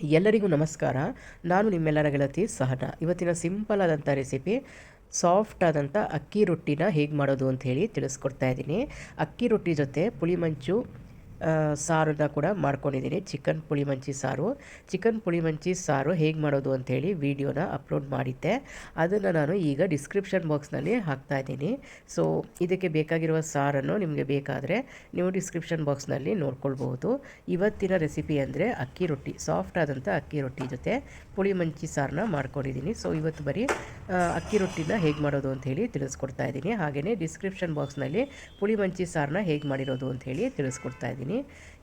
ಎಲ್ಲರಿಗೂ ನಮಸ್ಕಾರ. ನಾನು ನಿಮ್ಮೆಲ್ಲರ ಗೆಳತಿ ಸಹನ. ಇವತ್ತಿನ ಸಿಂಪಲ್ ಆದಂಥ ರೆಸಿಪಿ, ಸಾಫ್ಟ್ ಆದಂಥ ಅಕ್ಕಿ ರೊಟ್ಟಿನ ಹೇಗೆ ಮಾಡೋದು ಅಂತ ಹೇಳಿ ತಿಳಿಸ್ಕೊಡ್ತಾ ಇದ್ದೀನಿ. ಅಕ್ಕಿ ರೊಟ್ಟಿ ಜೊತೆ ಪುಳಿ ಮಂಚು ಸಾರನ್ನ ಕೂಡ ಮಾಡ್ಕೊಂಡಿದ್ದೀನಿ. ಚಿಕನ್ ಪುಳಿ ಮಂಚಿ ಸಾರು. ಚಿಕನ್ ಪುಳಿಮಂಚಿ ಸಾರು ಹೇಗೆ ಮಾಡೋದು ಅಂಥೇಳಿ ವಿಡಿಯೋನ ಅಪ್ಲೋಡ್ ಮಾಡಿದ್ದೆ. ಅದನ್ನು ನಾನು ಈಗ ಡಿಸ್ಕ್ರಿಪ್ಷನ್ ಬಾಕ್ಸ್ನಲ್ಲಿ ಹಾಕ್ತಾ ಇದ್ದೀನಿ. ಸೊ, ಇದಕ್ಕೆ ಬೇಕಾಗಿರುವ ಸಾರನ್ನು ನಿಮಗೆ ಬೇಕಾದರೆ ನೀವು ಡಿಸ್ಕ್ರಿಪ್ಷನ್ ಬಾಕ್ಸ್ನಲ್ಲಿ ನೋಡ್ಕೊಳ್ಬೋದು ಇವತ್ತಿನ ರೆಸಿಪಿ ಅಂದರೆ ಅಕ್ಕಿ ರೊಟ್ಟಿ, ಸಾಫ್ಟ್ ಆದಂಥ ಅಕ್ಕಿ ರೊಟ್ಟಿ ಜೊತೆ ಪುಳಿ ಮಂಚಿ ಸಾರನ್ನ ಮಾಡ್ಕೊಂಡಿದ್ದೀನಿ. ಸೊ, ಇವತ್ತು ಬರೀ ಅಕ್ಕಿ ರೊಟ್ಟಿನ ಹೇಗೆ ಮಾಡೋದು ಅಂತ ಹೇಳಿ ತಿಳಿಸ್ಕೊಡ್ತಾ ಇದ್ದೀನಿ. ಹಾಗೆಯೇ ಡಿಸ್ಕ್ರಿಪ್ಷನ್ ಬಾಕ್ಸ್ನಲ್ಲಿ ಪುಳಿಮಂಚಿ ಸಾರನ್ನ ಹೇಗೆ ಮಾಡಿರೋದು ಅಂತ ಹೇಳಿ ತಿಳಿಸ್ಕೊಡ್ತಾ ಇದ್ದೀನಿ. ಇದ್ದೀನಿ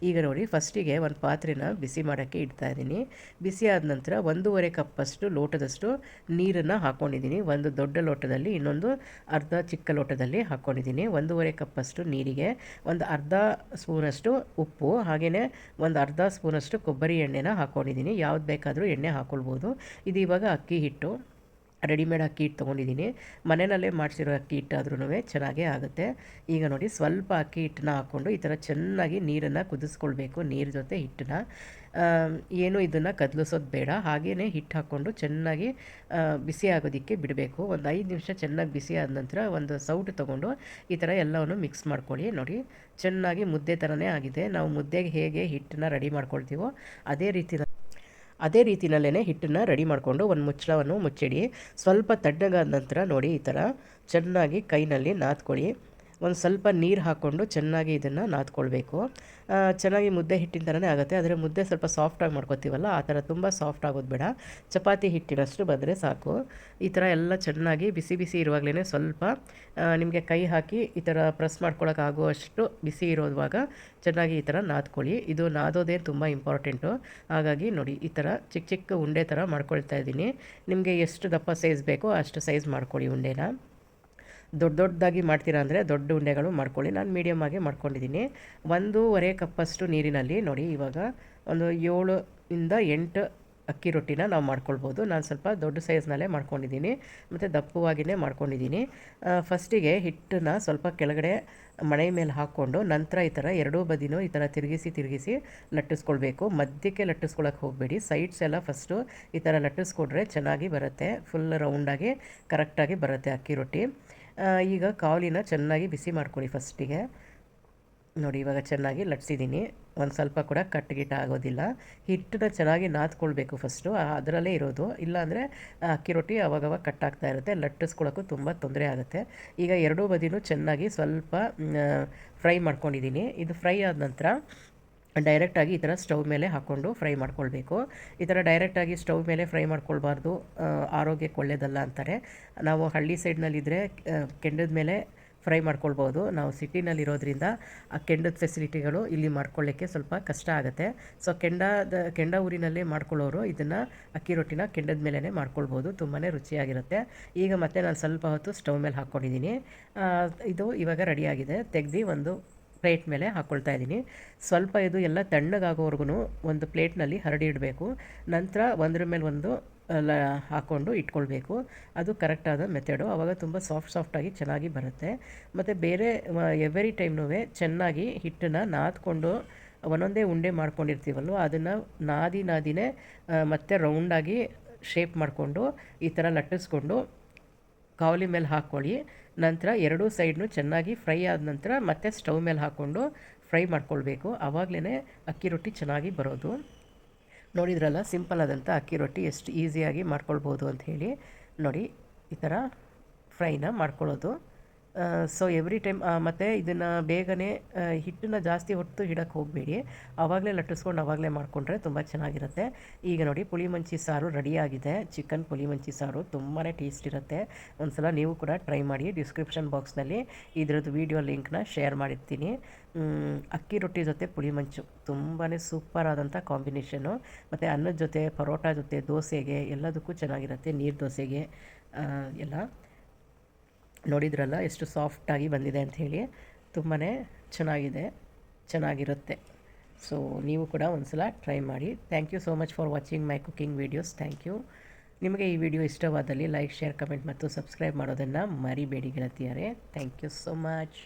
ಈಗ ನೋಡಿ, ಫಸ್ಟಿಗೆ ಒಂದು ಪಾತ್ರೆನ ಬಿಸಿ ಮಾಡೋಕ್ಕೆ ಇಡ್ತಾ ಇದ್ದೀನಿ. ಬಿಸಿ ಆದ ನಂತರ ಒಂದೂವರೆ ಕಪ್ಪಷ್ಟು ಲೋಟದಷ್ಟು ನೀರನ್ನು ಹಾಕ್ಕೊಂಡಿದ್ದೀನಿ ಒಂದು ದೊಡ್ಡ ಲೋಟದಲ್ಲಿ ಇನ್ನೊಂದು ಅರ್ಧ ಚಿಕ್ಕ ಲೋಟದಲ್ಲಿ ಹಾಕ್ಕೊಂಡಿದ್ದೀನಿ ಒಂದೂವರೆ ಕಪ್ಪಷ್ಟು ನೀರಿಗೆ, ಒಂದು ಅರ್ಧ ಸ್ಪೂನಷ್ಟು ಉಪ್ಪು ಹಾಗೆಯೇ ಒಂದು ಅರ್ಧ ಸ್ಪೂನಷ್ಟು ಕೊಬ್ಬರಿ ಎಣ್ಣೆನ ಹಾಕ್ಕೊಂಡಿದ್ದೀನಿ ಯಾವ್ದು ಬೇಕಾದರೂ ಎಣ್ಣೆ ಹಾಕ್ಕೊಳ್ಬೋದು ಇದು ಇವಾಗ ಅಕ್ಕಿ ಹಿಟ್ಟು. ರೆಡಿಮೇಡ್ ಅಕ್ಕಿ ಹಿಟ್ಟು ತೊಗೊಂಡಿದ್ದೀನಿ. ಮನೆಯಲ್ಲೇ ಮಾಡಿಸಿರೋ ಅಕ್ಕಿ ಹಿಟ್ಟಾದ್ರೂ ಚೆನ್ನಾಗೇ ಆಗುತ್ತೆ. ಈಗ ನೋಡಿ ಸ್ವಲ್ಪ ಅಕ್ಕಿ ಹಿಟ್ಟನ್ನ ಹಾಕ್ಕೊಂಡು ಈ ಥರ ಚೆನ್ನಾಗಿ ನೀರನ್ನು ಕುದಿಸ್ಕೊಳ್ಬೇಕು, ನೀರು ಜೊತೆ ಹಿಟ್ಟನ್ನ. ಏನು ಇದನ್ನು ಕದಲಿಸೋದು ಬೇಡ. ಹಾಗೆಯೇ ಹಿಟ್ಟು ಹಾಕ್ಕೊಂಡು ಚೆನ್ನಾಗಿ ಬಿಸಿ ಆಗೋದಕ್ಕೆ ಬಿಡಬೇಕು. ಒಂದು ಐದು ನಿಮಿಷ ಚೆನ್ನಾಗಿ ಬಿಸಿ ಆದ ನಂತರ ಒಂದು ಸೌಟು ತೊಗೊಂಡು ಈ ಥರ ಎಲ್ಲವನ್ನು ಮಿಕ್ಸ್ ಮಾಡ್ಕೊಳ್ಳಿ. ನೋಡಿ ಚೆನ್ನಾಗಿ ಮುದ್ದೆ ಥರನೇ ಆಗಿದೆ. ನಾವು ಮುದ್ದೆಗೆ ಹೇಗೆ ಹಿಟ್ಟನ್ನ ರೆಡಿ ಮಾಡ್ಕೊಳ್ತೀವೋ ಅದೇ ರೀತಿ ಅದೇ ರೀತಿಯಲ್ಲೇ ಹಿಟ್ಟನ್ನು ರೆಡಿ ಮಾಡಿಕೊಂಡು ಒಂದು ಮುಚ್ಚಳವನ್ನು ಮುಚ್ಚಿಡಿ. ಸ್ವಲ್ಪ ತಣ್ಣಗಾದ ನಂತರ ನೋಡಿ ಈ ಥರ ಚೆನ್ನಾಗಿ ಕೈನಲ್ಲಿ ನಾದ್ಕೊಳ್ಳಿ. ಒಂದು ಸ್ವಲ್ಪ ನೀರು ಹಾಕ್ಕೊಂಡು ಚೆನ್ನಾಗಿ ಇದನ್ನು ನಾದ್ಕೊಳ್ಬೇಕು. ಚೆನ್ನಾಗಿ ಮುದ್ದೆ ಹಿಟ್ಟಿನ ಥರನೇ ಆಗುತ್ತೆ. ಆದರೆ ಮುದ್ದೆ ಸ್ವಲ್ಪ ಸಾಫ್ಟಾಗಿ ಮಾಡ್ಕೋತೀವಲ್ಲ, ಆ ಥರ ತುಂಬ ಸಾಫ್ಟ್ ಆಗೋದು ಬೇಡ. ಚಪಾತಿ ಹಿಟ್ಟಿನಷ್ಟು ಬಂದರೆ ಸಾಕು. ಈ ಥರ ಎಲ್ಲ ಚೆನ್ನಾಗಿ ಬಿಸಿ ಬಿಸಿ ಇರುವಾಗಲೇ ಸ್ವಲ್ಪ ನಿಮಗೆ ಕೈ ಹಾಕಿ ಈ ಥರ ಪ್ರೆಸ್ ಮಾಡ್ಕೊಳ್ಳೋಕ್ಕಾಗುವಷ್ಟು ಬಿಸಿ ಇರೋವಾಗ ಚೆನ್ನಾಗಿ ಈ ಥರ ನಾದ್ಕೊಳ್ಳಿ. ಇದು ನಾದೋದೇ ತುಂಬ ಇಂಪಾರ್ಟೆಂಟು. ಹಾಗಾಗಿ ನೋಡಿ, ಈ ಥರ ಚಿಕ್ಕ ಚಿಕ್ಕ ಉಂಡೆ ಥರ ಮಾಡ್ಕೊಳ್ತಾ ಇದ್ದೀನಿ. ನಿಮಗೆ ಎಷ್ಟು ದಪ್ಪ ಸೈಜ್ ಬೇಕೋ ಅಷ್ಟು ಸೈಜ್ ಮಾಡ್ಕೊಳ್ಳಿ ಉಂಡೆನ. ದೊಡ್ಡ ದೊಡ್ಡದಾಗಿ ಮಾಡ್ತೀರಾ ಅಂದರೆ ದೊಡ್ಡ ಉಂಡೆಗಳು ಮಾಡ್ಕೊಳ್ಳಿ. ನಾನು ಮೀಡಿಯಮ್ ಆಗಿ ಮಾಡ್ಕೊಂಡಿದ್ದೀನಿ. ಒಂದೂವರೆ ಕಪ್ಪಷ್ಟು ನೀರಿನಲ್ಲಿ ನೋಡಿ, ಇವಾಗ ಒಂದು ಏಳು ಇಂದ ಎಂಟು ಅಕ್ಕಿ ರೊಟ್ಟಿನ ನಾವು ಮಾಡ್ಕೊಳ್ಬೋದು. ನಾನು ಸ್ವಲ್ಪ ದೊಡ್ಡ ಸೈಜ್ನಲ್ಲೇ ಮಾಡ್ಕೊಂಡಿದ್ದೀನಿ. ಮತ್ತು ದಪ್ಪವಾಗಿಯೇ ಮಾಡ್ಕೊಂಡಿದ್ದೀನಿ. ಫಸ್ಟಿಗೆ ಹಿಟ್ಟನ್ನ ಸ್ವಲ್ಪ ಕೆಳಗಡೆ ಮಣೆ ಮೇಲೆ ಹಾಕ್ಕೊಂಡು ನಂತರ ಈ ಥರ ಎರಡೂ ಬದಿನೂ ಈ ಥರ ತಿರುಗಿಸಿ ತಿರುಗಿಸಿ ಲಟ್ಟಿಸ್ಕೊಳ್ಬೇಕು. ಮಧ್ಯಕ್ಕೆ ಲಟ್ಟಿಸ್ಕೊಳಕ್ಕೆ ಹೋಗಬೇಡಿ. ಸೈಡ್ಸ್ ಎಲ್ಲ ಫಸ್ಟು ಈ ಥರ ಲಟ್ಟಿಸ್ಕೊಂಡ್ರೆ ಚೆನ್ನಾಗಿ ಬರುತ್ತೆ. ಫುಲ್ ರೌಂಡಾಗಿ ಕರೆಕ್ಟಾಗಿ ಬರುತ್ತೆ ಅಕ್ಕಿ ರೊಟ್ಟಿ. ಈಗ ಕಾವಲಿನ ಚೆನ್ನಾಗಿ ಬಿಸಿ ಮಾಡ್ಕೊಳ್ಳಿ ಫಸ್ಟಿಗೆ. ನೋಡಿ, ಇವಾಗ ಚೆನ್ನಾಗಿ ಲಟ್ಸಿದ್ದೀನಿ. ಒಂದು ಸ್ವಲ್ಪ ಕೂಡ ಕಟ್ಟಿಗಿಟ್ಟ ಆಗೋದಿಲ್ಲ. ಹಿಟ್ಟನ್ನ ಚೆನ್ನಾಗಿ ನಾದ್ಕೊಳ್ಬೇಕು ಫಸ್ಟು. ಅದರಲ್ಲೇ ಇರೋದು. ಇಲ್ಲಾಂದರೆ ಅಕ್ಕಿ ರೊಟ್ಟಿ ಅವಾಗವಾಗ ಕಟ್ಟಾಗ್ತಾ ಇರುತ್ತೆ. ಲಟ್ಟಿಸ್ಕೊಳ್ಳೋಕ್ಕೂ ತುಂಬ ತೊಂದರೆ ಆಗುತ್ತೆ. ಈಗ ಎರಡೂ ಬದಿನೂ ಚೆನ್ನಾಗಿ ಸ್ವಲ್ಪ ಫ್ರೈ ಮಾಡ್ಕೊಂಡಿದ್ದೀನಿ. ಇದು ಫ್ರೈ ಆದ ನಂತರ ಡೈರೆಕ್ಟಾಗಿ ಈ ಥರ ಸ್ಟವ್ ಮೇಲೆ ಹಾಕ್ಕೊಂಡು ಫ್ರೈ ಮಾಡ್ಕೊಳ್ಬೇಕು. ಈ ಥರ ಡೈರೆಕ್ಟಾಗಿ ಸ್ಟವ್ ಮೇಲೆ ಫ್ರೈ ಮಾಡ್ಕೊಳ್ಬಾರ್ದು. ಆರೋಗ್ಯಕ್ಕೆ ಒಳ್ಳೆಯದಲ್ಲ ಅಂತಾರೆ. ನಾವು ಹಳ್ಳಿ ಸೈಡ್ನಲ್ಲಿದ್ದರೆ ಕೆಂಡದ ಮೇಲೆ ಫ್ರೈ ಮಾಡ್ಕೊಳ್ಬೋದು. ನಾವು ಸಿಟಿನಲ್ಲಿರೋದ್ರಿಂದ ಆ ಕೆಂಡದ ಫೆಸಿಲಿಟಿಗಳು ಇಲ್ಲಿ ಮಾಡ್ಕೊಳ್ಳೋಕ್ಕೆ ಸ್ವಲ್ಪ ಕಷ್ಟ ಆಗುತ್ತೆ. ಸೊ ಕೆಂಡದ, ಕೆಂಡ ಊರಿನಲ್ಲೇ ಮಾಡ್ಕೊಳ್ಳೋರು ಇದನ್ನು ಅಕ್ಕಿ ರೊಟ್ಟಿನ ಕೆಂಡದ ಮೇಲೇ ಮಾಡ್ಕೊಳ್ಬೋದು. ತುಂಬಾ ರುಚಿಯಾಗಿರುತ್ತೆ. ಈಗ ಮತ್ತೆ ನಾನು ಸ್ವಲ್ಪ ಹೊತ್ತು ಸ್ಟವ್ ಮೇಲೆ ಹಾಕ್ಕೊಂಡಿದ್ದೀನಿ. ಇದು ಇವಾಗ ರೆಡಿಯಾಗಿದೆ ತೆಗೆದು ಒಂದು ಪ್ಲೇಟ್ ಮೇಲೆ ಹಾಕ್ಕೊಳ್ತಾ ಇದ್ದೀನಿ. ಸ್ವಲ್ಪ ಇದು ಎಲ್ಲ ತಣ್ಣಗಾಗೋವರೆಗೂ ಒಂದು ಪ್ಲೇಟ್ನಲ್ಲಿ ಹರಡಿ ಇಡಬೇಕು. ನಂತರ ಒಂದರ ಮೇಲೆ ಒಂದು ಲ ಹಾಕ್ಕೊಂಡು ಇಟ್ಕೊಳ್ಬೇಕು. ಅದು ಕರೆಕ್ಟಾದ ಮೆಥಡು. ಆವಾಗ ತುಂಬ ಸಾಫ್ಟ್ ಸಾಫ್ಟಾಗಿ ಚೆನ್ನಾಗಿ ಬರುತ್ತೆ. ಮತ್ತು ಬೇರೆ ಎವ್ರಿ ಟೈಮ್ನೂ ಚೆನ್ನಾಗಿ ಹಿಟ್ಟನ್ನು ನಾದ್ಕೊಂಡು ಒಂದೊಂದೇ ಉಂಡೆ ಮಾಡ್ಕೊಂಡಿರ್ತೀವಲ್ವ, ಅದನ್ನು ನಾದಿ ನಾದಿನೇ ಮತ್ತೆ ರೌಂಡಾಗಿ ಶೇಪ್ ಮಾಡಿಕೊಂಡು ಈ ಥರ ಲಟ್ಟಿಸ್ಕೊಂಡು ಕಾವಲಿ ಮೇಲೆ ಹಾಕ್ಕೊಳ್ಳಿ ನಂತರ ಎರಡೂ ಸೈಡ್ನು ಚೆನ್ನಾಗಿ ಫ್ರೈ ಆದ ನಂತರ ಮತ್ತೆ ಸ್ಟವ್ ಮೇಲೆ ಹಾಕ್ಕೊಂಡು ಫ್ರೈ ಮಾಡ್ಕೊಳ್ಬೇಕು. ಆವಾಗಲೇ ಅಕ್ಕಿ ರೊಟ್ಟಿ ಚೆನ್ನಾಗಿ ಬರೋದು. ನೋಡಿದ್ರಲ್ಲ ಸಿಂಪಲ್ ಆದಂಥ ಅಕ್ಕಿ ರೊಟ್ಟಿ ಎಷ್ಟು ಈಸಿಯಾಗಿ ಮಾಡ್ಕೊಳ್ಬೋದು ಅಂತ ಹೇಳಿ. ನೋಡಿ, ಈ ಥರ ಫ್ರೈನ ಮಾಡ್ಕೊಳ್ಳೋದು. ಸೊ ಎವ್ರಿ ಟೈಮ್ ಮತ್ತು ಇದನ್ನು ಬೇಗನೆ ಹಿಟ್ಟನ್ನು ಜಾಸ್ತಿ ಹೊತ್ತು ಇಡಕ್ಕೆ ಹೋಗಬೇಡಿ. ಆವಾಗಲೇ ಲಟ್ಟಿಸ್ಕೊಂಡು ಆವಾಗಲೇ ಮಾಡಿಕೊಂಡ್ರೆ ತುಂಬ ಚೆನ್ನಾಗಿರುತ್ತೆ. ಈಗ ನೋಡಿ ಪುಳಿ ಮಂಚಿ ಸಾರು ರೆಡಿಯಾಗಿದೆ. ಚಿಕನ್ ಪುಳಿ ಮಂಚಿ ಸಾರು ತುಂಬಾ ಟೇಸ್ಟ್ ಇರುತ್ತೆ. ಒಂದು ಸಲ ನೀವು ಕೂಡ ಟ್ರೈ ಮಾಡಿ ಡಿಸ್ಕ್ರಿಪ್ಷನ್ ಬಾಕ್ಸ್ನಲ್ಲಿ ಇದರದ್ದು ವೀಡಿಯೋ ಲಿಂಕ್ನ ಶೇರ್ ಮಾಡಿರ್ತೀನಿ. ಅಕ್ಕಿ ರೊಟ್ಟಿ ಜೊತೆ ಪುಳಿ ಮಂಚು ತುಂಬಾ ಸೂಪರ್ ಆದಂಥ ಕಾಂಬಿನೇಷನು ಮತ್ತು ಅನ್ನದ ಜೊತೆ, ಪರೋಟ ಜೊತೆ, ದೋಸೆಗೆ ಎಲ್ಲದಕ್ಕೂ ಚೆನ್ನಾಗಿರುತ್ತೆ, ನೀರು ದೋಸೆಗೆ ಎಲ್ಲ. ನೋಡಿದ್ರಲ್ಲ, ಎಷ್ಟು ಸಾಫ್ಟಾಗಿ ಬಂದಿದೆ ಅಂಥೇಳಿ ತುಂಬಾ ಚೆನ್ನಾಗಿದೆ, ಚೆನ್ನಾಗಿರುತ್ತೆ. ಸೊ ನೀವು ಕೂಡ ಒಂದು ಸಲ ಟ್ರೈ ಮಾಡಿ. Thank you so much for watching my cooking videos thank you ನಿಮಗೆ ಈ ವಿಡಿಯೋ ಇಷ್ಟವಾದಲ್ಲಿ ಲೈಕ್ ಶೇರ್ ಕಮೆಂಟ್ ಮತ್ತು ಸಬ್ಸ್ಕ್ರೈಬ್ ಮಾಡೋದನ್ನು ಮರಿಬೇಡಿ ಗೆಳತಿಯರೇ. Thank you so much